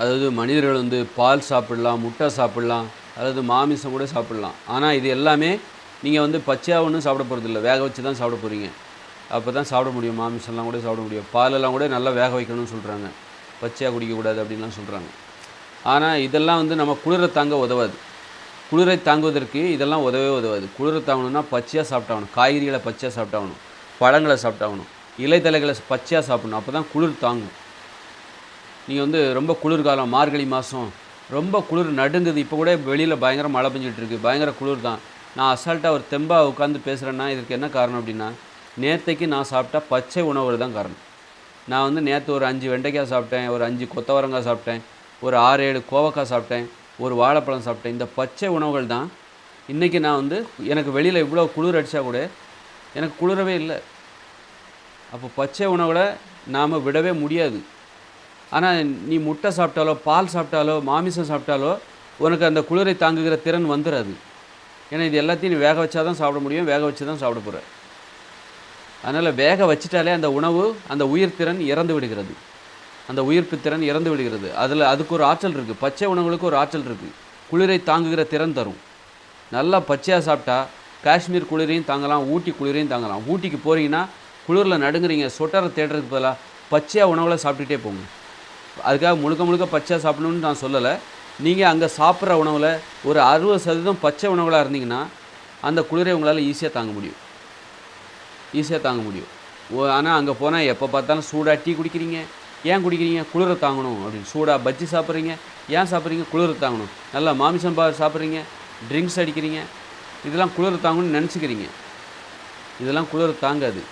அதாவது மனிதர்கள் வந்து பால் சாப்பிடலாம் முட்டை சாப்பிடலாம் அதாவது மாமிசம் கூட சாப்பிடலாம். ஆனால் இது எல்லாமே நீங்கள் வந்து பச்சையாக ஒன்றும் சாப்பிட போகிறதில்ல வேக வச்சு தான் சாப்பிட போகிறீங்க அப்போ தான் சாப்பிட முடியும். மாமிசம்லாம் கூட சாப்பிட முடியும். பாலெல்லாம் கூட நல்லா வேக வைக்கணும்னு சொல்கிறாங்க பச்சையாக குடிக்கக்கூடாது அப்படின்லாம் சொல்கிறாங்க ஆனால் இதெல்லாம் வந்து நம்ம குளிரை தாங்க உதவாது. குளிரை தாங்குவதற்கு இதெல்லாம் உதவே உதவாது. குளிரை தாங்கணும்னா பச்சையாக சாப்பிட்டாகணும். காய்கறிகளை பச்சையாக சாப்பிட்டாகணும். பழங்களை சாப்பிட்டாகணும். இலைத்தலைகளை பச்சையாக சாப்பிடணும். அப்போ தான் குளிர் தாங்கும். நீங்கள் வந்து ரொம்ப குளிர்காலம் மார்கழி மாதம் ரொம்ப குளிர் நடுங்குது. இப்போ கூட வெளியில் பயங்கர மழை பெஞ்சிட்ருக்கு பயங்கர குளிர் தான் நான் அசால்ட்டாக ஒரு தெம்பாக உட்காந்து பேசுகிறேன்னா இதுக்கு என்ன காரணம் அப்படின்னா நேற்றைக்கு நான் சாப்பிட்டா பச்சை உணவுகள் தான் காரணம். நான் வந்து நேற்று ஒரு அஞ்சு வெண்டைக்காய் சாப்பிட்டேன் ஒரு அஞ்சு கொத்தவரங்காய் சாப்பிட்டேன் ஒரு ஆறு ஏழு கோவக்காய் சாப்பிட்டேன் ஒரு வாழைப்பழம் சாப்பிட்டேன். இந்த பச்சை உணவுகள் தான் இன்றைக்கி நான் வந்து எனக்கு வெளியில் இவ்வளோ குளிர் அடித்தா கூட எனக்கு குளிரவே இல்லை. அப்போ பச்சை உணவுகளை நாம் விடவே முடியாது. ஆனால் நீ முட்டை சாப்பிட்டாலோ பால் சாப்பிட்டாலோ மாமிசம் சாப்பிட்டாலோ உனக்கு அந்த குளிரை தாங்குகிற திறன் வந்துடாது ஏன்னா இது எல்லாத்தையும் நீ வேக வச்சா தான் சாப்பிட முடியும் வேக வச்சு தான் சாப்பிட போகிற அதனால் வேக வச்சிட்டாலே அந்த உணவு அந்த உயிர் திறன் இறந்து விடுகிறது. அந்த உயிர்ப்பு திறன் இறந்து விடுகிறது. அதில் அதுக்கு ஒரு ஆற்றல் இருக்குது பச்சை உணவுகளுக்கு ஒரு ஆற்றல் இருக்குது குளிரை தாங்குகிற திறன் தரும். நல்லா பச்சையாக சாப்பிட்டா காஷ்மீர் குளிரையும் தாங்கலாம் ஊட்டி குளிரையும் தாங்கலாம். ஊட்டிக்கு போகிறீங்கன்னா குளிரில் நடுங்குறீங்க சொட்டரை தேடுறதுக்கு பதிலாக பச்சையாக உணவில் சாப்பிட்டுட்டே போங்க. அதுக்காக முழுக்க முழுக்க பச்சை சாப்பிடணும்னு நான் சொல்லலை. நீங்கள் அங்கே சாப்பிட்ற உணவில் ஒரு அறுபது சதவீதம் பச்சை உணவுகளாக இருந்தீங்கன்னா அந்த குளிரை உங்களால் ஈஸியாக தாங்க முடியும். ஈஸியாக தாங்க முடியும். ஓ ஆனால் அங்கே போனால் எப்போ பார்த்தாலும் சூடாக டீ குடிக்கிறீங்க. ஏன் குடிக்கிறீங்க? குளிரை தாங்கணும் அப்படின்னு. சூடாக பஜ்ஜி சாப்பிட்றீங்க. ஏன் சாப்பிட்றீங்க? குளிரை தாங்கணும். நல்லா மாமிசம் பா சாப்பிட்றீங்க. ட்ரிங்க்ஸ் அடிக்கிறீங்க. இதெல்லாம் குளிரை தாங்கணும்னு நினச்சிக்கிறீங்க. இதெல்லாம் குளிரை தாங்காது.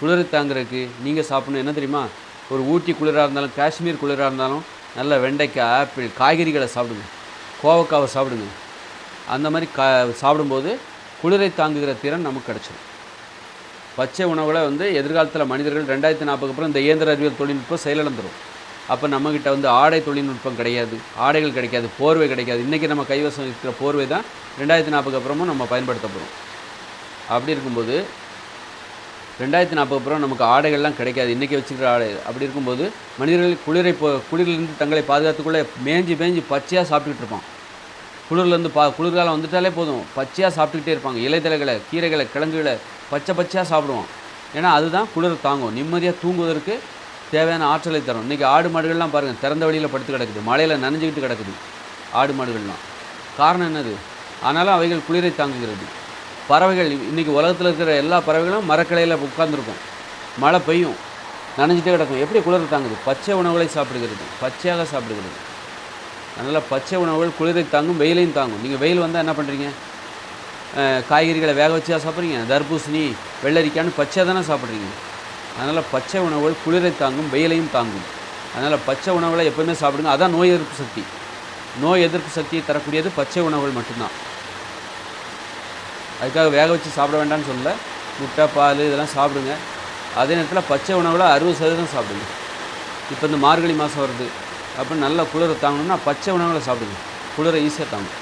குளிரை தாங்குறதுக்கு நீங்கள் சாப்பிடணும். என்ன தெரியுமா? ஒரு ஊட்டி குளிராக இருந்தாலும் காஷ்மீர் குளிராக இருந்தாலும் நல்ல வெண்டைக்காய் ஆப்பிள் காய்கறிகளை சாப்பிடுங்க. கோவக்காவை சாப்பிடுங்க. அந்த மாதிரி கா சாப்பிடும்போது குளிரை தாங்குகிற திறன் நமக்கு கிடச்சிடும் பச்சை உணவுகளை வந்து எதிர்காலத்தில் மனிதர்கள் ரெண்டாயிரத்தி நாற்பதுக்கு அப்புறம் இந்த இயந்திர அறிவியல் தொழில்நுட்பம் செயலிழந்துடும் அப்போ நம்மக்கிட்ட வந்து ஆடை தொழில்நுட்பம் கிடையாது ஆடைகள் கிடைக்காது போர்வை கிடைக்காது. இன்றைக்கி நம்ம கைவசம் இருக்கிற போர்வை தான் ரெண்டாயிரத்தி நாற்பதுக்கு அப்புறமும் நம்ம பயன்படுத்த போகிறோம் அப்படி இருக்கும்போது ரெண்டாயிரத்தி நாற்பது அப்புறம் நமக்கு ஆடைகள்லாம் கிடைக்காது. இன்றைக்கி வச்சுக்கிற ஆடை. அப்படி இருக்கும்போது மனிதர்கள் குளிரை போ குளிரிலிருந்து தங்களை பாதுகாத்துக்குள்ளே மேஞ்சி மேஞ்சி பச்சையாக சாப்பிட்டுக்கிட்டு இருப்பான். குளிர்லேருந்து பா குளிர்காலம் வந்துட்டாலே போதும். பச்சையாக சாப்பிட்டுக்கிட்டே இருப்பாங்க. இலைத்தலைகளை கீரைகளை கிழங்குகளை பச்சை பச்சையாக சாப்பிடுவோம் ஏன்னா அதுதான் குளிர் தாங்கும். நிம்மதியாக தூங்குவதற்கு தேவையான ஆற்றலை தரும். இன்றைக்கி ஆடு மாடுகள்லாம் பாருங்கள் திறந்த வழியில் படுத்து கிடக்குது. மழையில் நனைஞ்சிக்கிட்டு கிடக்குது. ஆடு மாடுகள்லாம். காரணம் என்னது? ஆனாலும் அவைகள் குளிரை தாங்குகிறது. பறவைகள் இன்றைக்கி உலகத்தில் இருக்கிற எல்லா பறவைகளும் மரக்கிளையில் உட்காந்துருக்கும் மழை பெய்யும். நனைஞ்சிட்டே கிடக்கும். எப்படி குளிர் தாங்குது? பச்சை உணவுகளை சாப்பிடுகிறது. பச்சையாக சாப்பிடுகிறது. அதனால் பச்சை உணவுகள் குளிரை தாங்கும் வெயிலையும் தாங்கும். நீங்கள் வெயில் வந்தால் என்ன பண்ணுறீங்க காய்கறிகளை வேக வச்சா சாப்பிட்றீங்க. தர்பூசணி வெள்ளரிக்கான்னு பச்சை தானே சாப்பிட்றீங்க. அதனால் பச்சை உணவுகள் குளிரை தாங்கும் வெயிலையும் தாங்கும். அதனால் பச்சை உணவுகளை எப்போவுமே சாப்பிடுங்க. அதான் நோய் எதிர்ப்பு சக்தி. நோய் எதிர்ப்பு சக்தியை தரக்கூடியது பச்சை உணவுகள் மட்டும்தான். அதுக்காக வேக வச்சு சாப்பிட வேண்டாம்னு சொல்லலை. முட்டை பால் இதெல்லாம் சாப்பிடுங்க. அதே நேரத்தில் பச்சை உணவில் அறுபது சதவீதம் சாப்பிடுங்க. இப்போ இந்த மார்கழி மாதம் வருது. அப்போ நல்லா குளிரை தாங்கணும்னா பச்சை உணவில் சாப்பிடுங்க. குளிரை ஈஸியாக தாங்கும்